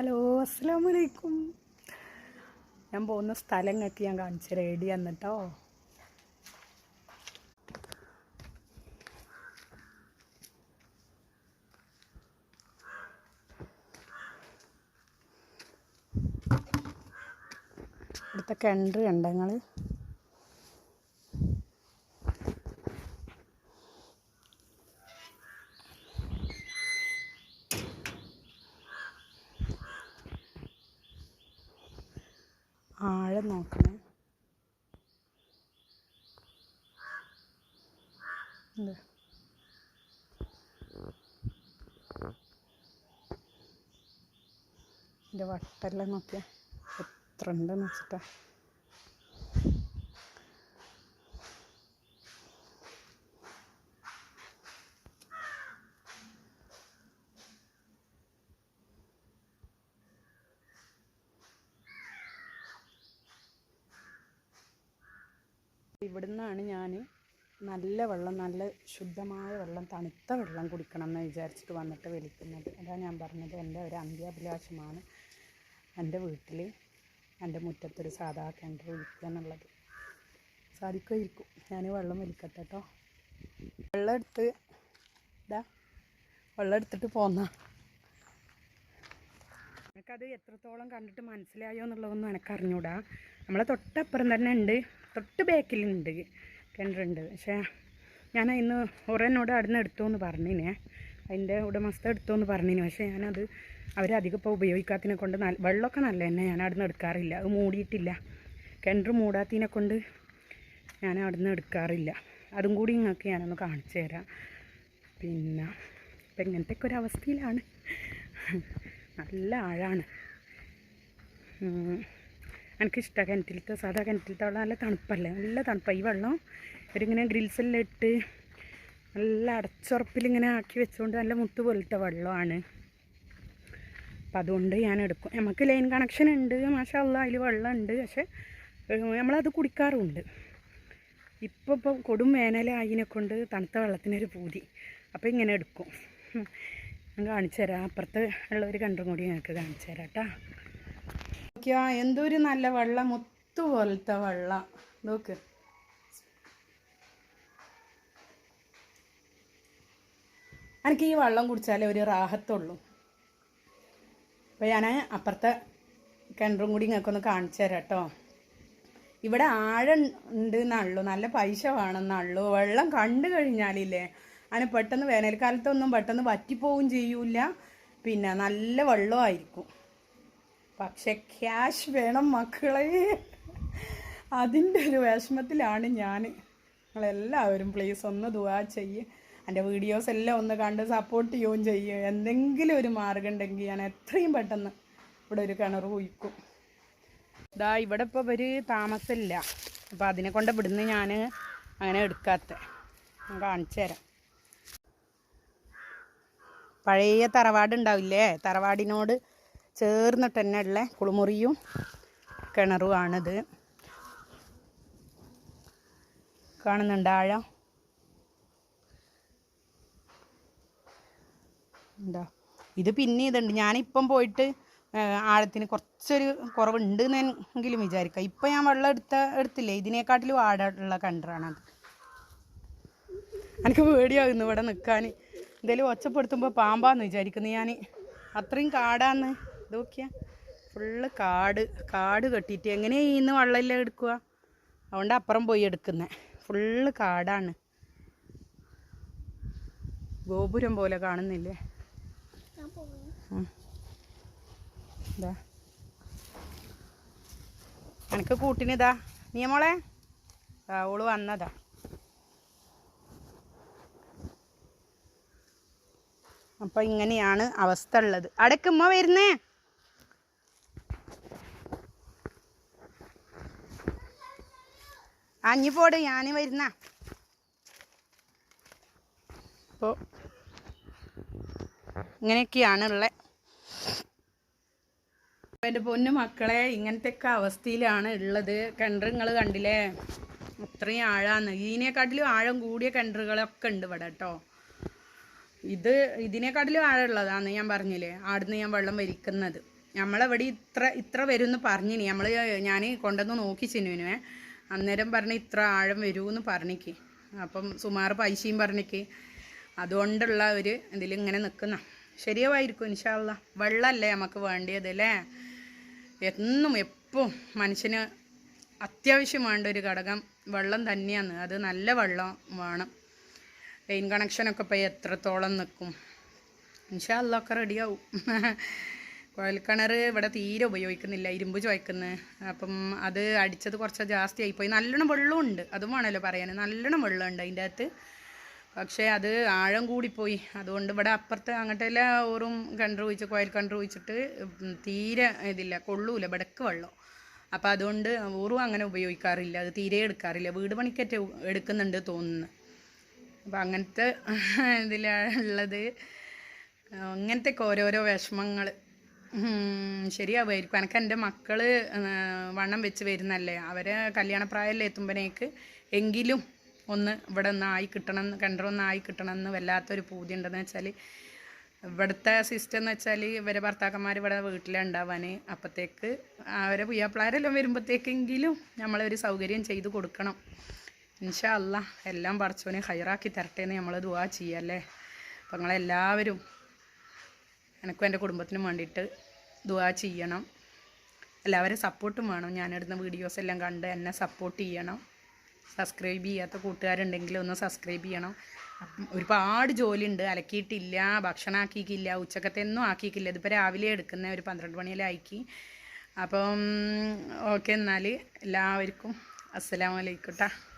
Hello അസ്സാം വലൈക്കും ഞാൻ പോകുന്ന സ്ഥലങ്ങൾക്ക് ഞാൻ കാണിച്ചു റെഡി എന്നിട്ടോ ഇവിടുത്തെ കിണറ് കണ്ട ആഴം നോക്കണേ. ഇത്. ഇതിന്റെ വട്ടെല്ലാം നോക്കിയാൽ എത്ര ഉണ്ടെന്ന് വെച്ചിട്ടാ. ഇവിടുന്നാണ് ഞാൻ നല്ല വെള്ളം നല്ല ശുദ്ധമായ വെള്ളം തണുത്ത വെള്ളം കുടിക്കണം എന്ന് വിചാരിച്ചിട്ട് വന്നിട്ട് വലിക്കുന്നത് അതാണ് ഞാൻ പറഞ്ഞത്. എന്റെ ഒരു അന്ത്യാഭിലാഷമാണ് എന്റെ വീട്ടിൽ എന്റെ മുറ്റത്തൊരു സാധാ കിണർ ഒഴിക്കുക എന്നുള്ളത്. സാധിക്കുമായിരിക്കും. ഞാൻ വെള്ളം വലിക്കട്ടെ കേട്ടോ വെള്ളം എടുത്ത് ഇതാ വെള്ളം എടുത്തിട്ട് പോന്ന. എനിക്കത് എത്രത്തോളം കണ്ടിട്ട് മനസ്സിലായോ എന്നുള്ളതൊന്നും എനിക്ക് അറിഞ്ഞൂടാ നമ്മളെ തൊട്ടപ്പുറം തന്നെ ഉണ്ട് തൊട്ട് ബാക്കിലുണ്ട് കിണറുണ്ട് പക്ഷേ ഞാൻ ഇന്ന് ഒരെന്നോട് അവിടെ നിന്ന് എടുത്തു എന്ന് പറഞ്ഞിനെ. അതിന്റെ ഉടമസ്ഥ എടുത്തു എന്ന് പറഞ്ഞിന്. പക്ഷേ ഞാനത് അവരധികം ഇപ്പോൾ ഉപയോഗിക്കാത്തതിനെ കൊണ്ട് നല്ല വെള്ളമൊക്കെ നല്ല തന്നെ ഞാൻ അവിടെ നിന്ന് എടുക്കാറില്ല. അത് മൂടിയിട്ടില്ല. കിണർ മൂടാത്തതിനെ കൊണ്ട് ഞാൻ അവിടെ നിന്ന് എടുക്കാറില്ല. അതും കൂടി നിങ്ങൾക്ക് ഞാനൊന്ന് കാണിച്ചു തരാം. പിന്നെ ഇപ്പം ഇങ്ങനത്തെ ഒക്കെ ഒരു അവസ്ഥയിലാണ് നല്ല ആഴാണ്. എനിക്കിഷ്ടമാണ് കിണറ്റിലത്തെ സാധാ കിണറ്റിലത്തെ വെള്ളം നല്ല തണുപ്പല്ലേ? നല്ല തണുപ്പാണ് ഈ വെള്ളം ഇവരിങ്ങനെ ഗ്രിൽസെല്ലാം ഇട്ട് നല്ല അടച്ചുറപ്പിലിങ്ങനെ ആക്കി വെച്ചുകൊണ്ട് നല്ല മുത്ത് പോലത്തെ വെള്ളമാണ്. അപ്പം അതുകൊണ്ട് ഞാൻ എടുക്കും നമുക്ക് ലൈൻ കണക്ഷൻ ഉണ്ട്. മാഷല്ല അതിൽ വെള്ളമുണ്ട് പക്ഷേ നമ്മളത് കുടിക്കാറുമുണ്ട്. ഇപ്പോൾ ഇപ്പോൾ കൊടും വേനലായതിനെ കൊണ്ട് തണുത്ത വെള്ളത്തിനൊരു പൂതി. അപ്പോൾ ഇങ്ങനെ എടുക്കും. ഞാൻ കാണിച്ചു തരാം അപ്പുറത്ത് ഉള്ള ഒരു കണ്ടും കൂടി ഞങ്ങൾക്ക് കാണിച്ചു തരാം കേട്ടോ നോക്കിയാ എന്തൊരു നല്ല വെള്ളം മുത്തു പോലത്തെ വെള്ളം. നോക്ക്. എനിക്ക് ഈ വെള്ളം കുടിച്ചാലേ ഒരു റാഹത്തുള്ളൂ. അപ്പോൾ ഞാൻ അപ്പുറത്തെ കിണറും കൂടി നിങ്ങൾക്കൊന്ന് കാണിച്ചു തരാം കേട്ടോ ഇവിടെ ആഴം ഉണ്ട് എന്നുള്ളൂ നല്ല പൈസ വേണമെന്നുള്ളൂ വെള്ളം കണ്ടു കഴിഞ്ഞാലില്ലേ അതിന് പെട്ടെന്ന് വേനൽക്കാലത്തൊന്നും പെട്ടെന്ന് വറ്റിപ്പോവും ചെയ്യൂല പിന്നെ നല്ല വെള്ളമായിരിക്കും. പക്ഷെ ക്യാഷ് വേണം മക്കളെ. അതിന്റെ ഒരു വിഷമത്തിലാണ് ഞാൻ. നിങ്ങളെല്ലാവരും പ്ലീസ് ഒന്ന് ദുവാ ചെയ്യ്. എന്റെ വീഡിയോസ് എല്ലാം ഒന്ന് കണ്ട് സപ്പോർട്ട് ചെയ്യുകയും ചെയ്യുക എന്തെങ്കിലും ഒരു മാർഗം ഉണ്ടെങ്കിൽ ഞാൻ എത്രയും പെട്ടെന്ന് ഇവിടെ ഒരു കിണർ കുഴിക്കും. ഇതാ ഇവിടെ ഇപ്പോൾ ഒരു താമസമില്ല അപ്പോൾ അതിനെ കൊണ്ട് ഇവിടുന്ന് ഞാൻ അങ്ങനെ എടുക്കാത്ത. കാണിച്ചു തരാം പഴയ തറവാട് ഉണ്ടാവില്ലേ തറവാടിനോട് ചേർന്നിട്ട് തന്നെ ഉള്ള കുളിമുറിയും കിണറുമാണിത് കാണുന്നുണ്ട് ആഴം? എന്താ ഇത് പിന്നെ ഇതുണ്ട്. ഞാനിപ്പം പോയിട്ട് ആഴത്തിന് കുറച്ചൊരു കുറവുണ്ട് എന്നെങ്കിലും വിചാരിക്കാം. ഇപ്പം ഞാൻ വെള്ളം എടുത്ത എടുത്തില്ലേ? ഇതിനെക്കാട്ടിലും ആഴമുള്ള കണ്ടറാണത് എനിക്ക് പേടിയാകുന്നു ഇവിടെ നിൽക്കാൻ. എന്തെങ്കിലും ഒച്ചപ്പെടുത്തുമ്പോൾ പാമ്പാന്ന് വിചാരിക്കുന്നു ഞാൻ അത്രയും കാടാന്ന്. ഇതൊക്കെയാ ഫുള്ള് കാട്. കാട് കെട്ടിയിട്ട് എങ്ങനെയാ ഇന്ന് വെള്ളമെല്ലാം എടുക്കുക അതുകൊണ്ട് അപ്പുറം പോയി എടുക്കുന്നത് ഫുള്ള് കാടാണ്. ഗോപുരം പോലെ കാണുന്നില്ലേ. ഇതാ. എനിക്ക് കൂട്ടിനിതാ നീ മോളെ? ഓൾ വന്നതാ. അപ്പൊ ഇങ്ങനെയാണ് അവസ്ഥ ഉള്ളത്. അടക്കുമ്മ വരുന്നേ. അഞ്ഞു പോട് ഞാൻ വരുന്ന. അപ്പോൾ ഇങ്ങനെയൊക്കെയാണ് ഉള്ളത് അപ്പം എന്റെ പൊന്നു മക്കളെ ഇങ്ങനത്തെയൊക്കെ അവസ്ഥയിലാണ് ഉള്ളത്. കിണർ നിങ്ങൾ കണ്ടില്ലേ? അത്രയും ആഴാന്ന് ഇതിനെക്കാട്ടിലും ആഴം കൂടിയ കിണറുകളൊക്കെ ഉണ്ട് ഇവിടെ കേട്ടോ. ഇത് ഇതിനെക്കാട്ടിലും ആഴമുള്ളതാണ് ഞാൻ പറഞ്ഞില്ലേ. ആടുന്ന് ഞാൻ വെള്ളം വലിക്കുന്നത് നമ്മളവിടെ ഇത്ര ഇത്ര വരും എന്ന് പറഞ്ഞിനി. നമ്മൾ ഞാൻ കൊണ്ടുവന്ന് നോക്കി ചിന്നുവിനുവേ അന്നേരം പറഞ്ഞ് ഇത്ര ആഴം വരുമെന്ന് പറഞ്ഞിക്ക്. അപ്പം സുമാർ പൈസയും പറഞ്ഞിക്ക്. അതുകൊണ്ടുള്ള ഒരു ഇതിലിങ്ങനെ നിൽക്കുന്ന ശരിയാവായിരിക്കും ഇൻഷാല്ല വെള്ളമല്ലേ നമുക്ക് വേണ്ടിയത് അല്ലേ? എന്നും എപ്പോൾ മനുഷ്യന് അത്യാവശ്യം വേണ്ട ഒരു ഘടകം വെള്ളം തന്നെയാണ് അത് നല്ല വെള്ളം വേണം. ലൈൻ കണക്ഷനൊക്കെ ഇപ്പോൾ എത്രത്തോളം നിൽക്കും ഇൻഷാല്ല അല്ലൊക്കെ റെഡിയാവും കുഴൽക്കിണർ ഇവിടെ തീരെ ഉപയോഗിക്കുന്നില്ല ഇരുമ്പ് ചോയ്ക്കുന്നത് അപ്പം അത് അടിച്ചത് കുറച്ച് ജാസ്തി ആയിപ്പോയി നല്ലോണം വെള്ളമുണ്ട് അതും വേണമല്ലോ പറയാൻ നല്ലോണം വെള്ളമുണ്ട് അതിന്റെ അകത്ത്. പക്ഷേ അത് ആഴം കൂടിപ്പോയി. അതുകൊണ്ട് ഇവിടെ അപ്പുറത്ത് അങ്ങോട്ടെല്ലാം ഓറും കിണർ ഒഴിച്ച് കുഴൽ കിണർ ഒഴിച്ചിട്ട് തീരെ ഇതില്ല കൊള്ളൂല ബടക്ക് വെള്ളം. അപ്പോൾ അതുകൊണ്ട് ഊറും അങ്ങനെ ഉപയോഗിക്കാറില്ല അത് തീരെ എടുക്കാറില്ല. വീട് പണിക്കറ്റ് എടുക്കുന്നുണ്ട് തോന്നുന്നു. അപ്പം അങ്ങനത്തെ ഇതിലുള്ളത് അങ്ങനത്തെ ഓരോരോ വിഷമങ്ങൾ ശരിയാവുമായിരിക്കും. എനിക്ക് എന്റെ മക്കൾ വണ്ണം വെച്ച് വരുന്നല്ലേ? അവരെ കല്യാണപ്രായമല്ലേ എത്തുമ്പോഴേക്ക് എങ്കിലും ഒന്ന് ഇവിടെ ഒന്ന് ആയി കിട്ടണം എന്ന് കിണറൊന്ന് ആയി കിട്ടണം എന്ന് വല്ലാത്തൊരു പൂതി ഉണ്ടെന്ന് വെച്ചാൽ ഇവിടുത്തെ സിസ്റ്റം എന്ന് വെച്ചാൽ ഇവരെ ഭർത്താക്കന്മാർ ഇവിടെ വീട്ടിലുണ്ടാവാൻ അപ്പോഴത്തേക്ക് അവരെ പുയ്യാപ്പിളാരെല്ലാം വരുമ്പോഴത്തേക്കെങ്കിലും നമ്മളൊരു സൗകര്യം ചെയ്ത് കൊടുക്കണം. ഇൻഷാ എല്ലാം പടച്ചോനെ ഹൈറാക്കി തരട്ടെ എന്ന് നമ്മൾ ദുവാ ചെയ്യല്ലേ. അപ്പം നിങ്ങളെല്ലാവരും എനിക്കും എന്റെ കുടുംബത്തിനും വേണ്ടിയിട്ട് ദുവാ ചെയ്യണം. എല്ലാവരും സപ്പോർട്ടും വേണം. ഞാനിടുന്ന വീഡിയോസ് എല്ലാം കണ്ട് എന്നെ സപ്പോർട്ട് ചെയ്യണം. സബ്സ്ക്രൈബ് ചെയ്യാത്ത കൂട്ടുകാരുണ്ടെങ്കിൽ ഒന്ന് സബ്സ്ക്രൈബ് ചെയ്യണം. ഒരുപാട് ജോലിയുണ്ട്. അലക്കിയിട്ടില്ല ഭക്ഷണം ആക്കിയിട്ടില്ല ഉച്ചക്കത്തെന്നും ആക്കിയിട്ടില്ല. ഇതിപ്പോൾ രാവിലെ എടുക്കുന്ന ഒരു പന്ത്രണ്ട് മണിയിലാക്കി അപ്പം ഓക്കെ എന്നാൽ എല്ലാവർക്കും അസ്സലാമലൈക്കും കേട്ടോ